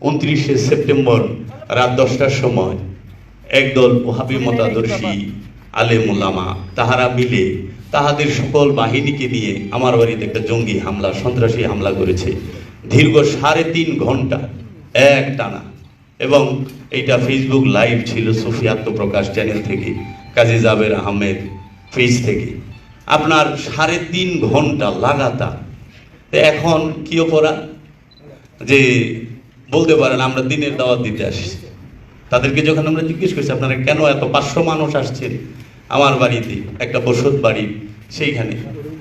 উনত্রিশে সেপ্টেম্বর রাত দশটার সময় একদল ওহাবি মতাদর্শী আলেমুলামা তাহারা মিলে তাহাদের সকল বাহিনীকে নিয়ে আমার বাড়িতে একটা জঙ্গি হামলা, সন্ত্রাসী হামলা করেছে। দীর্ঘ সাড়ে তিন ঘণ্টা, এক টানা। এবং এইটা ফেসবুক লাইভ ছিল সুফি আত্মপ্রকাশ চ্যানেল থেকে, কাজী জাবের আহমেদ পেজ থেকে। আপনার সাড়ে তিন ঘণ্টা লাগাতার। এখন কি অপরাধ? যে বলতে পারেন, আমরা দিনের দাওয়াত দিতে আসছি। তাদেরকে যখন আমরা জিজ্ঞেস করছি, আপনারা কেন এত পাঁচশো মানুষ আসছেন? আমার বাড়িতে, একটা বসত বাড়ি সেইখানে।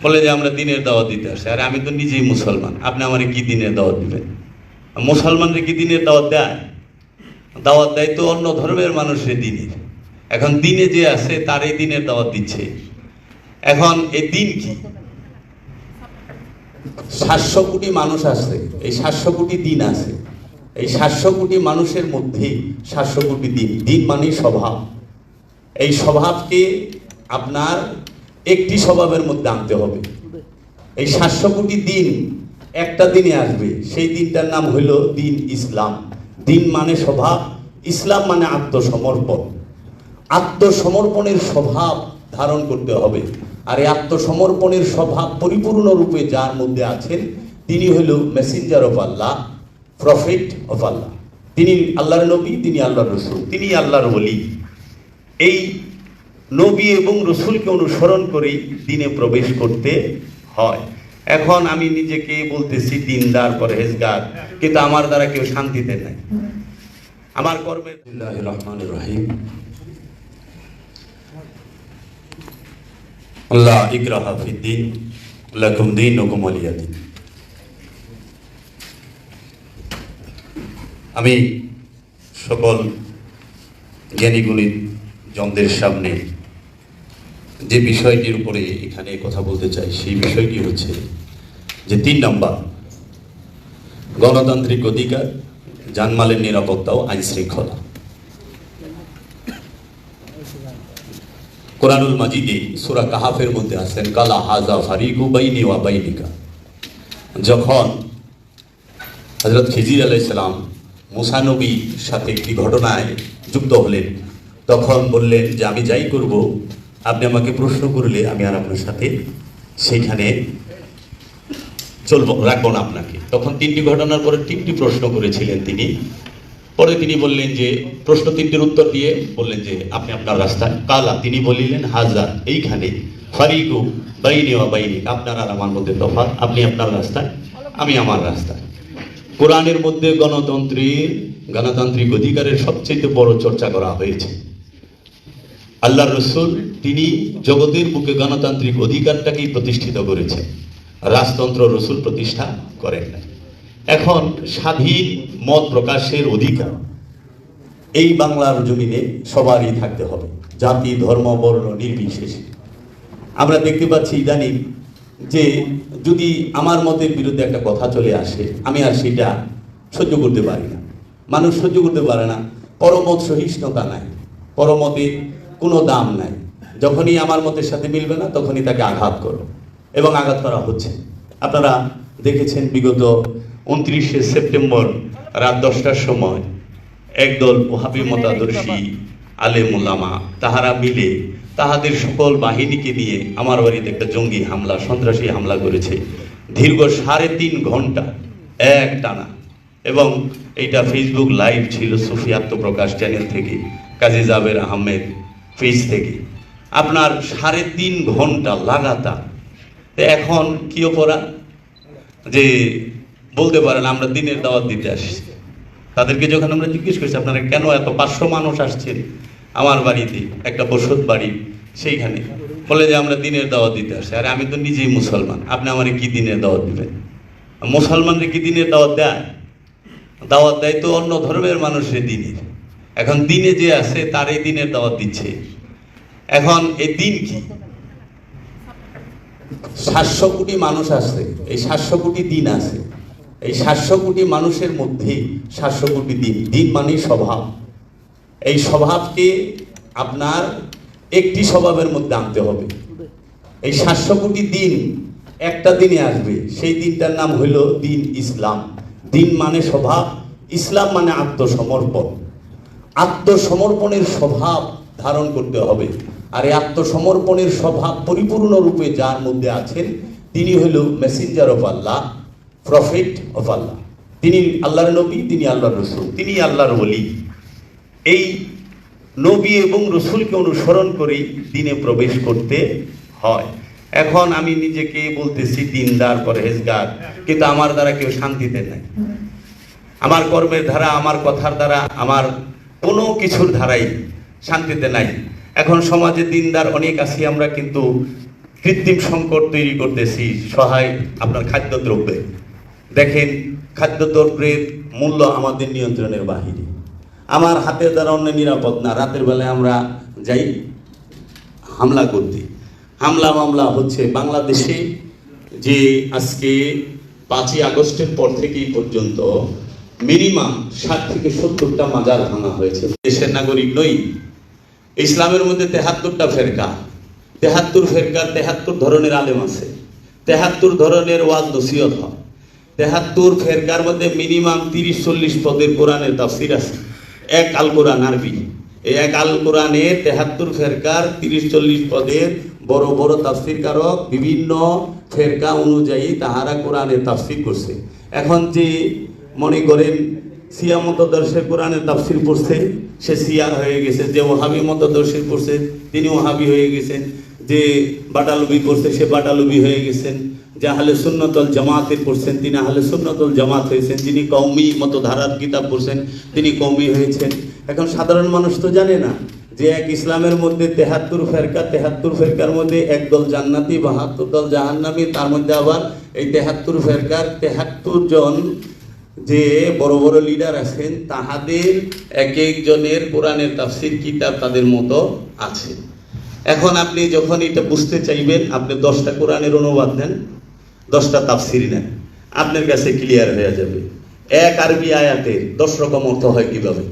বলে যে, আমরা দিনের দাওয়াত দিতে আসছি। আরে, আমি তো নিজেই মুসলমান। আপনি আমারে কি দিনের দাওয়াত দিবেন? মুসলমানরা কি দিনের দাওয়াত দেয়? দাওয়াত দেয় তো অন্য ধর্মের মানুষের দিনের। এখন দিনে যে আছে তার এই দিনের দাওয়াত দিচ্ছে। এখন এই দিন কি? সাতশো কোটি মানুষ আছে এই সাতশো কোটি দিন আছে। এই সাতশো কোটি মানুষের মধ্যে সাতশো কোটি দিন। দিন মানে স্বভাব। এই স্বভাবকে আপনার একটি স্বভাবের মধ্যে আনতে হবে। এই সাতশো কোটি দিন একটা দিনে আসবে। সেই দিনটার নাম হইল দিন ইসলাম। দিন মানে স্বভাব, ইসলাম মানে আত্মসমর্পণ। আত্মসমর্পণের স্বভাব ধারণ করতে হবে। আর এই আত্মসমর্পণের স্বভাব পরিপূর্ণ রূপে যার মধ্যে আছেন, তিনি হইল messenger of Allah prophet of আল্লাহ তিনি আল্লাহর নবী, তিনি আল্লাহর রসুল, তিনি আল্লাহর বলি এই নবী এবং রসুলকে অনুসরণ করেই দিনে প্রবেশ করতে হয়। এখন আমি নিজেকে বলতেছি দিনদার, পরহেজগার, কিন্তু আমার দ্বারা কেউ শান্তিতে নাই। আমার কর্মের রহমান রহিম। আল্লাহ ইকরাহা ফিদ্দিন লাকুম দিন ওকুম আলিয়াদিন আমি সকল জ্ঞানী গুণী জনদের সামনে যে বিষয়টির উপরে এখানে কথা বলতে চাই, সেই বিষয়টি হচ্ছে যে তিন নম্বর, গণতান্ত্রিক অধিকার জানমালের নিরাপত্তা ও আইন শৃঙ্খলা। কোরআনুল মাজিদে সুরা কাহাফের মধ্যে আছেন, কালা হাজা ফারিকু বাইনি ওয়া বাইনিকা। যখন হজরত খিজির আলাইসালাম মুসানবীর সাথে একটি ঘটনায় যুক্ত হলেন। তখন বললেন যে, আমি যাই করব। আপনি আমাকে প্রশ্ন করলে আমি আর আপনার সাথে সেখানে চলবো, রাখব না আপনাকে। তখন তিনটি ঘটনার পরে তিনটি প্রশ্ন করেছিলেন তিনি। পরে তিনি বললেন যে, প্রশ্ন তিনটির উত্তর দিয়ে বললেন যে, আপনি আপনার রাস্তায় কালা, তিনি বলিলেন, হাজার, এইখানে। ফারিকু বাইনি ও বাইনি আপনার আর আমার মধ্যে তফাৎ। আপনি আপনার রাস্তায়, আমি আমার রাস্তায়। কোরআনের মধ্যে গণতন্ত্রের গণতান্ত্রিক অধিকারের সবচেয়ে বড় চর্চা করা হয়েছে। আল্লাহ রসুল, তিনি জগতের বুকে গণতান্ত্রিক অধিকারটাকেই প্রতিষ্ঠিত করেছেন। রাজতন্ত্র রসুল প্রতিষ্ঠা করেন না এখন স্বাধীন মত প্রকাশের অধিকার, এই বাংলার জমিনে সবারই থাকতে হবে। জাতি, ধর্ম, বর্ণ নির্বিশেষে। আমরা দেখতে পাচ্ছি ইদানিং যে যদি আমার মতের বিরুদ্ধে একটা কথা চলে আসে, আমি আর সেটা সহ্য করতে পারি না। মানুষ সহ্য করতে পারে না। পরমত সহিষ্ণুতা নাই। পরমতের কোনো দাম নাই। যখনই আমার মতের সাথে মিলবে না, তখনই তাকে আঘাত করো। এবং আঘাত করা হচ্ছে। আপনারা দেখেছেন বিগত উনত্রিশে সেপ্টেম্বর রাত দশটার সময় একদল ওহাবি মতাদর্শী আলেমুলামা তাহারা মিলে তাহাদের সকল বাহিনীকে নিয়ে আমার বাড়িতে একটা জঙ্গি হামলা, সন্ত্রাসী হামলা করেছে। দীর্ঘ সাড়ে তিন ঘণ্টা, এক টানা। এবং এইটা ফেসবুক লাইভ ছিল সুফি আত্মপ্রকাশ চ্যানেল থেকে, কাজী জাবের আহমেদ পেজ থেকে। আপনার সাড়ে তিন ঘণ্টা লাগাতার। এখন কি অপরাধ? যে বলতে পারেন, আমরা দিনের দাওয়াত দিতে আসছি। তাদেরকে যখন আমরা জিজ্ঞেস করছি, আপনারা কেন এত? পাঁচশো মানুষ আসছেন। আমার বাড়িতে একটা বসত বাড়ি সেইখানে। বলে যে আমরা দিনের দাওয়াত দিতে আসছি আরে আমি তো নিজেই মুসলমান। আপনি আমারে কি দিনের দাওয়াত দিবেন? মুসলমানরা কি দিনের দাওয়াত দেয়? দাওয়াত দেয় তো অন্য ধর্মের মানুষের দিনের। এখন দিনে যে আছে তার এই দিনের দাওয়াত দিচ্ছে। এখন এই দিন কি? সাতশো কোটি মানুষ আছে, এই সাতশো কোটি দিন আছে। এই সাতশো কোটি মানুষের মধ্যে সাতশো কোটি দিন। দিন মানে স্বভাব। এই স্বভাবকে আপনার একটি স্বভাবের মধ্যে আনতে হবে। এই সাতশো কোটি দিন একটা দিনে আসবে। সেই দিনটার নাম হইল দিন ইসলাম। দিন মানে স্বভাব, ইসলাম মানে আত্মসমর্পণ। আত্মসমর্পণের স্বভাব ধারণ করতে হবে। আর এই আত্মসমর্পণের স্বভাব পরিপূর্ণ রূপে যার মধ্যে আছেন, তিনি হইল messenger of Allah prophet of আল্লাহ তিনি আল্লাহর নবী, তিনি আল্লাহর রসুল, তিনি আল্লাহর ওলি। এই নবী এবং রসুলকে অনুসরণ করেই দিনে প্রবেশ করতে হয়। এখন আমি নিজেকে বলতেছি দিনদার পরহেজগার, কিন্তু আমার দ্বারা কেউ শান্তিতে নাই। আমার কর্মের ধারা, আমার কথার দ্বারা, আমার কোনো কিছুর ধারাই শান্তিতে নাই। এখন সমাজে দিনদার অনেক আছি, আমরা কিন্তু কৃত্রিম সংকট তৈরি করতেছি, সহায় আপনার খাদ্যদ্রব্যে। দেখেন, খাদ্যদ্রব্যের মূল্য আমাদের নিয়ন্ত্রণের বাহিরে। আমার হাতের দ্বারা অন্য নিরাপদ না। রাতের বেলায় আমরা যাই, হামলা করতে। হামলা মামলা হচ্ছে বাংলাদেশে যে আজকে পাঁচই আগস্টের পর থেকেই পর্যন্ত মিনিমাম ষাট থেকে সত্তরটা মাজার ভাঙা হয়েছে। দেশের নাগরিক নই। ইসলামের মধ্যে তেহাত্তরটা ফেরকা। তেহাত্তর ফেরকার তেহাত্তর ধরনের আলেম আছে। তেহাত্তর ধরনের ওয়াজ নসিহত হয়। তেহাত্তর ফেরকার মধ্যে মিনিমাম তিরিশ, চল্লিশ পদের কোরআনের তাফসির আছে। এক আল কোরআন আরবি। এই এক আল কোরআনে তেহাত্তর ফেরকার, তিরিশ চল্লিশ পদের বড় বড় তাফসির কারক বিভিন্ন ফেরকা অনুযায়ী তাহারা কোরআনে তাফসির করছে। এখন যে মনে করেন সিয়া মতদর্শের কোরআনের তাফসির পড়ছে, সে সিয়া হয়ে গেছে, যে ওহাবি মতদর্শের পড়ছে, তিনি ওহাবি হয়ে গেছেন, যে বাটালুবি করছে, সে বাটালুবি হয়ে গেছেন। যে আহলে সুন্নতল জামাতের পড়ছেন, তিনি আহলে সুন্নতল জামাত হয়েছেন, যিনি কৌমি মতো ধারার কিতাব পড়ছেন, তিনি কৌমি হয়েছেন। এখন সাধারণ মানুষ তো জানে না যে এক ইসলামের মধ্যে তেহাত্তর ফেরকা, তেহাত্তর ফেরকার মধ্যে একদল জান্নাতি, বাহাত্তর দল জাহান্নামি, তার মধ্যে আবার এই তেহাত্তর ফেরকার তেহাত্তর জন যে বড় বড় লিডার আছেন, তাহাদের এক একজনের কোরআনের তাফসির, কিতাব তাদের মতো আছে। এখন আপনি যখন এটা বুঝতে চাইবেন, আপনি দশটা কোরআনের অনুবাদ নেন দশটা তাফসির নেন। আপনার কাছে ক্লিয়ার হয়ে যাবে। এক আরবি আয়াতের দশ রকম অর্থ হয় কীভাবে?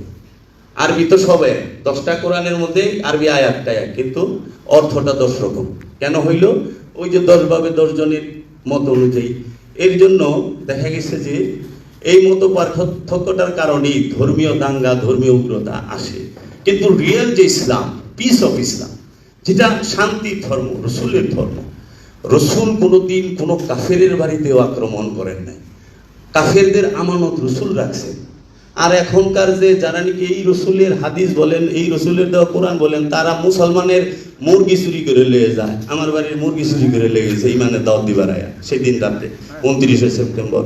আরবি তো সবে, দশটা কোরআনের মধ্যে আরবি আয়াতটা এক, কিন্তু অর্থটা দশ রকম। কেন হইল? ওই যে দশ ভাবে দশ জনের মত অনুযায়ী। এর জন্য দেখা গেছে যে এই মতো পার্থক্যটার কারণেই ধর্মীয় দাঙ্গা, ধর্মীয় উগ্রতা আসে। কিন্তু রিয়েল যে ইসলাম পিস অফ ইসলাম যেটা শান্তির ধর্ম, রসুলের ধর্ম রসুল কোনোদিন কোনো কাফেরের বাড়িতেও আক্রমণ করেন নাই। কাফেরদের আমানত রসুল রাখছেন আর এখনকার যে যারা নাকি এই রসুলের হাদিস বলেন, এই রসুলের দেওয়া কোরআন বলেন, তারা মুসলমানের মুরগি চুরি করে লেগে যায়। আমার বাড়ির মুরগি চুরি করে লেগেছে ইমানের দাওয়াত দিবার আয়া। সেই দিন রাতে, উনত্রিশে সেপ্টেম্বর।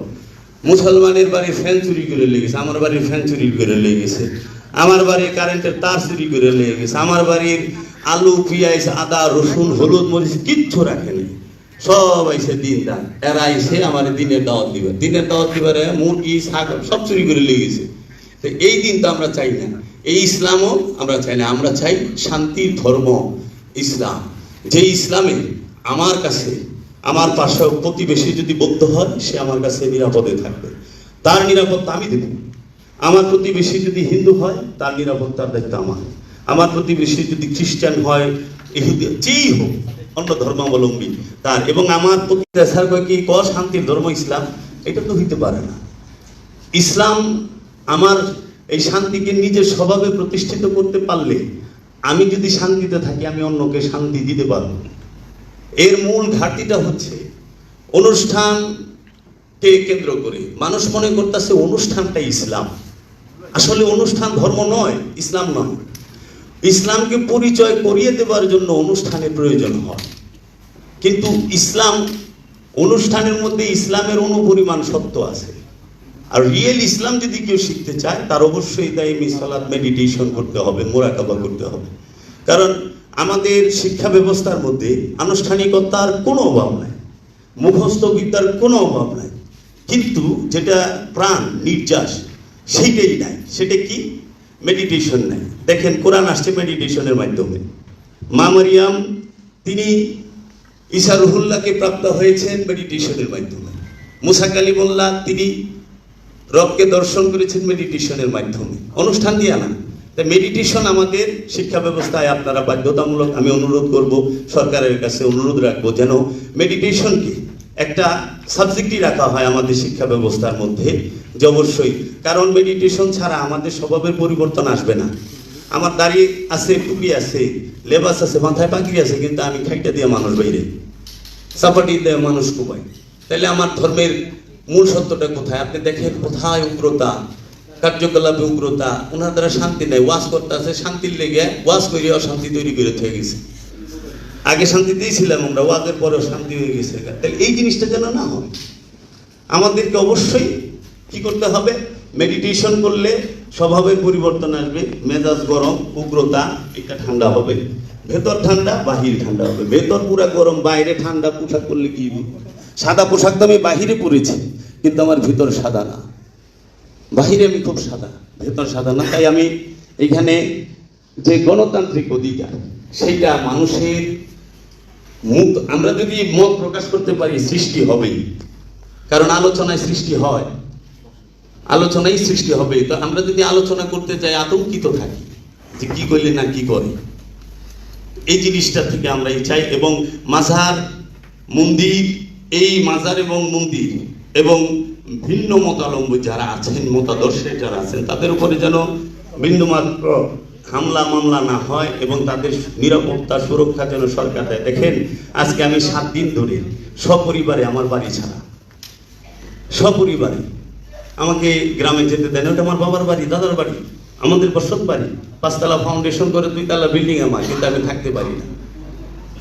মুসলমানের বাড়ির ফ্যান চুরি করে লেগেছে আমার বাড়ির ফ্যান চুরি করে লেগেছে আমার বাড়ির কারেন্টের তার চুরি করে লেগেছে আমার বাড়ির আলু, পেঁয়াজ, আদা, রসুন, হলুদ, মরিচ কিচ্ছু রাখেনি সব আইসে দিন দান এরা আইসে আমার দিনের দাওয়াত দিবে। দিনের দাওয়াত দিবারে মুরগি, ছাগল সব চুরি করে লেগেছে তো এই দিন তো আমরা চাই না। এই ইসলামও আমরা চাই না। আমরা চাই শান্তির ধর্ম, ইসলাম। যে ইসলামে আমার কাছে, আমার পাশে প্রতিবেশী যদি বদ্ধ হয়, সে আমার কাছে নিরাপদে থাকবে। তার নিরাপত্তা আমি দেব। আমার প্রতিবেশী যদি হিন্দু হয়, তার নিরাপত্তার দায়িত্ব আমার। আমার প্রতিবেশী যদি খ্রিস্টান হয় যেই হোক অন্য ধর্মাবলম্বী। তার এবং আমার প্রতি কি ক শান্তির ধর্ম ইসলাম, এটা তো হইতে পারে না। ইসলাম আমার এই শান্তিকে নিজের স্বভাবে প্রতিষ্ঠিত করতে পারলে আমি যদি শান্তিতে থাকি, আমি অন্যকে শান্তি দিতে পারব। এর মূল ঘাটতিটা হচ্ছে অনুষ্ঠানকে কেন্দ্র করে। মানুষ মনে করতেছে অনুষ্ঠানটা ইসলাম। আসলে অনুষ্ঠান ধর্ম নয়, ইসলাম নয়। ইসলামকে পরিচয় করিয়ে দেওয়ার জন্য অনুষ্ঠানের প্রয়োজন হয়। কিন্তু ইসলাম, অনুষ্ঠানের মধ্যে ইসলামের অনুপরিমাণ সত্য আছে। আর রিয়েল ইসলাম যদি কেউ শিখতে চায়, তার অবশ্যই তাই মিসালাত মেডিটেশন করতে হবে, মোরাকাবা করতে হবে। কারণ আমাদের শিক্ষা ব্যবস্থার মধ্যে আনুষ্ঠানিকতার কোনো অভাব নাই, মুখস্থ বিদ্যার কোনো অভাব নাই। কিন্তু যেটা প্রাণ, নির্যাস, সেইটাই নাই। সেটা কি? মেডিটেশন নাই। দেখেন কোরআন আসছে মেডিটেশনের মাধ্যমে। মা মারিয়াম, তিনি ঈশা রুহুল্লাহকে প্রাপ্ত হয়েছেন মেডিটেশনের মাধ্যমে। মুসা কালিমুল্লাহ, তিনি রবকে দর্শন করেছেন মেডিটেশনের মাধ্যমে। অনুষ্ঠান দিয়ে না তাই মেডিটেশন আমাদের শিক্ষা ব্যবস্থায় আপনারা বাধ্যতামূলক আমি অনুরোধ করব, সরকারের কাছে অনুরোধ রাখব যেন মেডিটেশনকে একটা সাবজেক্টই রাখা হয় আমাদের শিক্ষা ব্যবস্থার মধ্যে। যে অবশ্যই, কারণ মেডিটেশন ছাড়া আমাদের স্বভাবের পরিবর্তন আসবে না। আমার দাড়ি আছে, টুপি আছে, লেবাস আছে, মাথায় পাখি আছে, কিন্তু আমি খাইটা দিয়ে মানুষ বাইরে। সাপাটি দিয়ে মানুষ কুপাই তাহলে আমার ধর্মের মূল সত্যটা কোথায়? আপনি দেখেন কোথায় উগ্রতা, কার্যকলাপে উগ্রতা ওনার দ্বারা শান্তি নেই, ওয়াজ করতে আছে, শান্তির লেগে ওয়াজ করে অশান্তি তৈরি করে হয়ে গেছে। আগে শান্তিতেই ছিলাম আমরা, ওয়াজের পরেও শান্তি হয়ে গেছে। তাহলে এই জিনিসটা যেন না হয়। আমাদেরকে অবশ্যই কি করতে হবে? মেডিটেশন করলে স্বভাবের পরিবর্তন আসবে, মেজাজ গরম, উগ্রতা, এটা ঠান্ডা হবে। ভেতর ঠান্ডা, বাহির ঠান্ডা হবে। ভেতর পুরা গরম, বাইরে ঠান্ডা, পোশাক করলে কি? সাদা পোশাক তো আমি বাহিরে পরেছি, কিন্তু আমার ভিতর সাদা না। বাহিরে আমি খুব সাদা, ভেতর সাদা না। তাই আমি এখানে যে গণতান্ত্রিক অধিকার, সেইটা মানুষের মুখ, আমরা যদি মত প্রকাশ করতে পারি সৃষ্টি হবেই। কারণ আলোচনায় সৃষ্টি হয়। আলোচনাই সৃষ্টি হবে। তো আমরা যদি আলোচনা করতে যাই, আতঙ্কিত থাকি যে কি করলে না কি করে। এই জিনিসটা থেকে আমরা চাই এবং মাঝার মন্দির, এই মাজার এবং মন্দির এবং ভিন্ন মতালম্বী যারা আছেন, মতাদর্শে যারা আছেন, তাদের উপরে যেন ভিন্ন মাত্র হামলা মামলা না হয় এবং তাদের নিরাপত্তা সুরক্ষা যেন সরকার দেয়। দেখেন, আজকে আমি সাত দিন ধরে সপরিবারে আমার বাড়ি ছাড়া। সপরিবারে। আমাকে গ্রামে যেতে দেন ওটা আমার বাবার বাড়ি, দাদার বাড়ি, আমাদের বসত বাড়ি। পাঁচতলা ফাউন্ডেশন করে দুই দুইতলা বিল্ডিং আমার কিন্তু আমি থাকতে পারি না।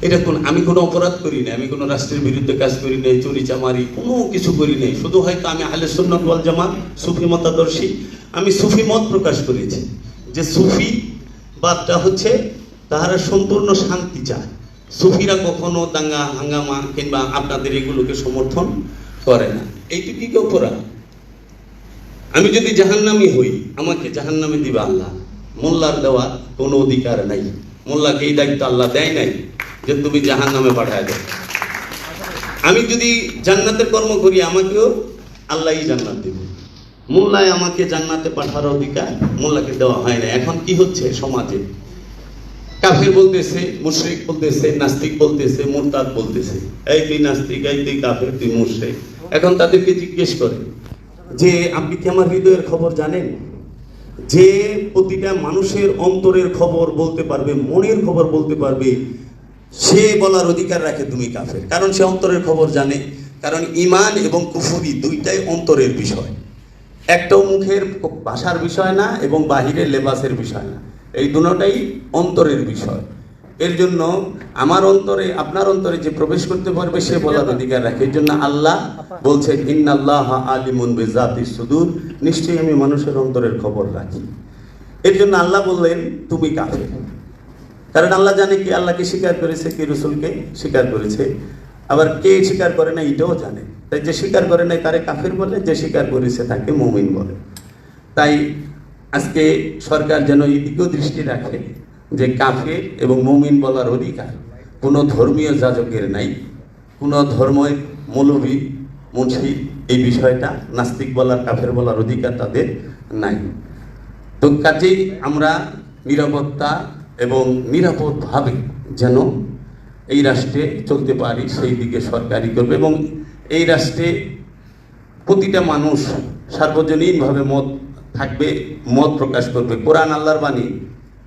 এটা কোন আমি কোনো অপরাধ করি না, আমি কোনো রাষ্ট্রের বিরুদ্ধে কাজ করি নাই, চুরি চামারি, কোনো কিছু করি নাই। শুধু হয়তো আমি আহলে সুন্নাত ওয়াল জামাত, সুফি মতাদর্শী। আমি সুফি মত প্রকাশ করেছি যে সুফি বাদটা হচ্ছে তাহারা সম্পূর্ণ শান্তি চায়। সুফিরা কখনো দাঙ্গা, হাঙ্গামা কিংবা আপনাদের এগুলোকে সমর্থন করে না। এইটুকুই অপরাধ? আমি যদি জাহান্নামি হই, আমাকে জাহান্নামে দিবে আল্লাহ। মোল্লার দেওয়ার কোনো অধিকার নাই। মোল্লাকে এই দায়িত্ব আল্লাহ দেয় নাই যে তুমি জাহান্নামে পাঠায় দেবে আমি যদি জান্নাতের কর্ম করি, আমাকেও আল্লাহই জান্নাত দেবে। মোল্লায় আমাকে জান্নাতে পাঠার অধিকার মোল্লাকে দেওয়া হয় না এখন কি হচ্ছে সমাজে? কাফের বলতেছে, মুশরিক বলতেছে, নাস্তিক বলতেছে, মুরতাদ বলতেছে। এই তুই নাস্তিক, এই তুই কাফের, তুই মুশরিক। এখন তাদেরকে জিজ্ঞেস করে যে আপনি কি আমার হৃদয়ের খবর জানেন? যে প্রতিটা মানুষের অন্তরের খবর বলতে পারবে, মনের খবর বলতে পারবে, সে বলার অধিকার রাখে তুমি কাফের। কারণ সে অন্তরের খবর জানে। কারণ ইমান এবং কুফুরি দুইটাই অন্তরের বিষয়। একটাও মুখের ভাষার বিষয় না এবং বাহিরের লেবাসের বিষয় না। এই দুটোটাই অন্তরের বিষয়। এর জন্য আমার অন্তরে, আপনার অন্তরে যে প্রবেশ করতে পারবে, সে বলার অধিকার রাখে। এর জন্য আল্লাহ বলছেন, ইন্নাল্লাহ আলিমুন বেজাতি সুদূর। নিশ্চয়ই আমি মানুষের অন্তরের খবর রাখি। এর জন্য আল্লাহ বললেন, তুমি কাফের। কারণ আল্লাহ জানে কি আল্লাহকে স্বীকার করেছে, কি রসুলকে স্বীকার করেছে। আবার কে স্বীকার করে না, এটাও জানে। তাই যে স্বীকার করে নাই, তারে কাফের বলে, যে স্বীকার করেছে, তাকে মুমিন বলে। তাই আজকে সরকার যেন এদিকেও দৃষ্টি রাখে। যে কাফের এবং মুমিন বলার অধিকার। কোনো ধর্মীয় যাজকের নাই, কোনো ধর্মের মৌলবী মুন্সি এই বিষয়টা নাস্তিক বলার, কাফের বলার অধিকার তাদের নাই। তো কাজেই আমরা নিরাপত্তা এবং নিরাপদভাবে যেন এই রাষ্ট্রে চলতে পারি, সেই দিকে সরকারই করবে এবং এই রাষ্ট্রে প্রতিটা মানুষ সার্বজনীনভাবে মত থাকবে, মত প্রকাশ করবে। কোরআন আল্লাহর বাণী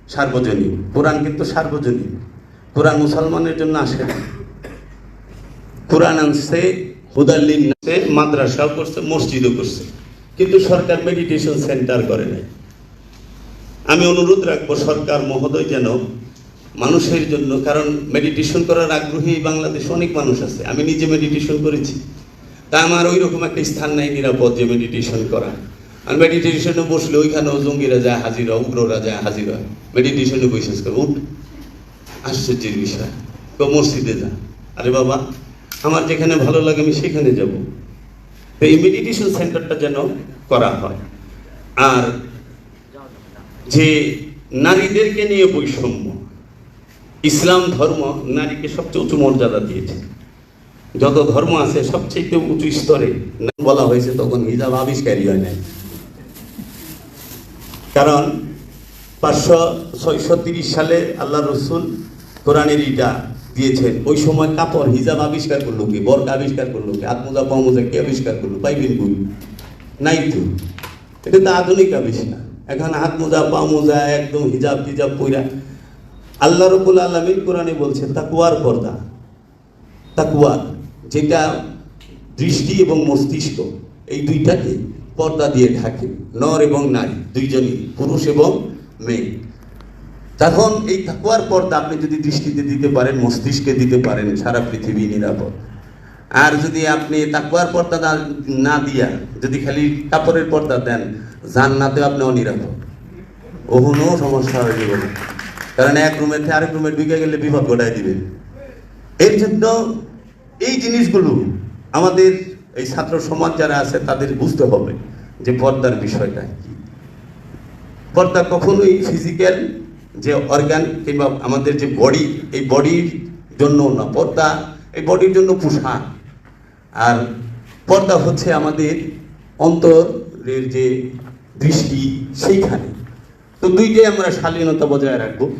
সার্বজনীন। কোরআন কিন্তু সার্বজনীন। কোরআন মুসলমানের জন্য আসে কোরআন আনছে হুদাল্লিন মাদ্রাসাও করছে, মসজিদও করছে। কিন্তু সরকার মেডিটেশন সেন্টার করে নাই। আমি অনুরোধ রাখব সরকার মহোদয় যেন মানুষের জন্য, কারণ মেডিটেশন করার আগ্রহী বাংলাদেশে অনেক মানুষ আছে। আমি নিজে মেডিটেশন করেছি। তা আমার ওই রকম একটা স্থান নাই নিরাপদ যে মেডিটেশন করা। আর মেডিটেশনে বসলে ওইখানেও জঙ্গিরা যায় হাজির উগ্ররা যায় হাজির হয়। মেডিটেশনে বসে করে উঠ, আশ্চর্যের বিষয়। কেউ মসজিদে যা। আরে বাবা, আমার যেখানে ভালো লাগে আমি সেখানে যাব। এই মেডিটেশন সেন্টারটা যেন করা হয়। আর যে নারীদেরকে নিয়ে বৈষম্য, ইসলাম ধর্ম নারীকে সবচেয়ে উঁচু মর্যাদা দিয়েছে। যত ধর্ম আছে, সবচেয়ে উঁচু স্তরে বলা হয়েছে, তখন হিজাব আবিষ্কারই হয় নাই। কারণ পাঁচশো ছয়শো তিরিশ সালে আল্লাহ রসুল কোরআনের ইটা দিয়েছেন। ওই সময় কাপড়, হিজাব আবিষ্কার করল কি? বর্গ আবিষ্কার করল কি? আত্মজা, পামোজা কে আবিষ্কার করল? পাইবেন কই নাই তো। এটা তো আধুনিক আবিষ্কার। এখন হাত মোজা পা মোজা একদম হিজাব টিজাব পইরা আল্লাহ রবুল আলমিন কোরআনে বলছেন তাকুয়ার পর্দা। তাকুয়ার যেটা দৃষ্টি এবং মস্তিষ্ক, এই দুইটাকে পর্দা দিয়ে ঢাকে, নর এবং নারী, দুইজনই পুরুষ এবং মেয়ে। তখন এই থাকুয়ার পর্দা আপনি যদি দৃষ্টিতে দিতে পারেন, মস্তিষ্কে দিতে পারেন, সারা পৃথিবী নিরাপদ। আর যদি আপনি তাকুয়ার পর্দা না- দিয়া যদি খালি কাপড়ের পর্দা দেন জান্নাতে আপনি অনিরাপদ। ওহনো সমস্যা হয়ে যাবে কারণ এক রুমের থেকে আরেক রুমে ঢুকে গেলে বিপদ ঘটাই দিবে। এর জন্য এই জিনিসগুলো আমাদের এই ছাত্র সমাজ যারা আছে, তাদের বুঝতে হবে যে পর্দার বিষয়টা কি। পর্দা কখনোই ফিজিক্যাল যে অর্গান কিংবা আমাদের যে বডি এই বডির জন্য না। পর্দা, এই বডির জন্য পোশাক। আর পর্দা হচ্ছে আমাদের অন্তরের যে দৃষ্টি, সেইখানে। তো দুইটাই আমরা শালীনতা বজায় রাখব।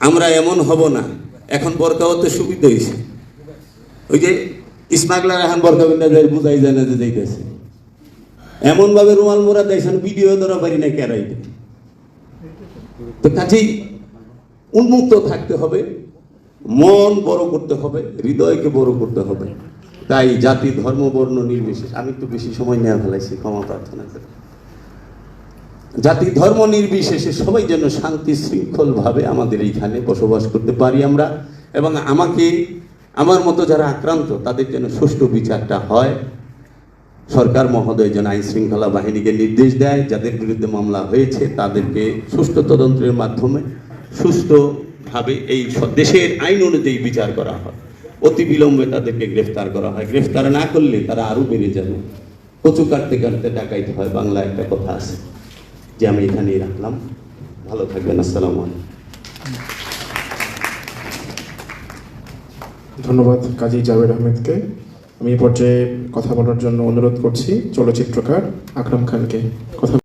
আমরা এমন হব না। এখন বরকা হতে সুবিধা হয়েছে। ওই যে স্মাগলার এখন বরকা বিন্দা যায় বুঝাই যাইতেছে। এমন ভাবে রুমাল মোড়া দেখছেন ভিডিও ধরা পারি না কেরাইতে তো কাজেই উন্মুক্ত থাকতে হবে, মন বড় করতে হবে, হৃদয়কে বড় করতে হবে। তাই জাতি, ধর্ম, বর্ণ, নির্বিশেষ আমি একটু বেশি সময় নেওয়া ফেলাইছি, ক্ষমা প্রার্থনা করে। জাতি, ধর্ম, নির্বিশেষে সবাই যেন শান্তি শৃঙ্খল ভাবে আমাদের এইখানে বসবাস করতে পারি আমরা এবং আমাকে আমার মতো যারা আক্রান্ত, তাদের যেন সুষ্ঠু বিচারটা হয়। সরকার মহোদয় যেন আইন শৃঙ্খলা বাহিনীকে নির্দেশ দেয়, যাদের বিরুদ্ধে মামলা হয়েছে তাদেরকে সুষ্ঠু তদন্তের মাধ্যমে সুস্থভাবে এই দেশের আইন অনুযায়ী বিচার করা হয়। অতি বিলম্বে তাদেরকে গ্রেফতার করা হয়। গ্রেফতার না করলে তারা আরও বেড়ে যাবে। কচু কাটতে কাটতে ডাকাইতে হয়। বাংলা একটা কথা আছে যে আমি এখানেই রাখলাম। ভালো থাকবেন। আসসালামু আলাইকুম। ধন্যবাদ কাজী জাভেদ আহমেদকে। আমি এ পর্যায়ে কথা বলার জন্য অনুরোধ করছি চলচ্চিত্রকার আকরাম খানকে। কথা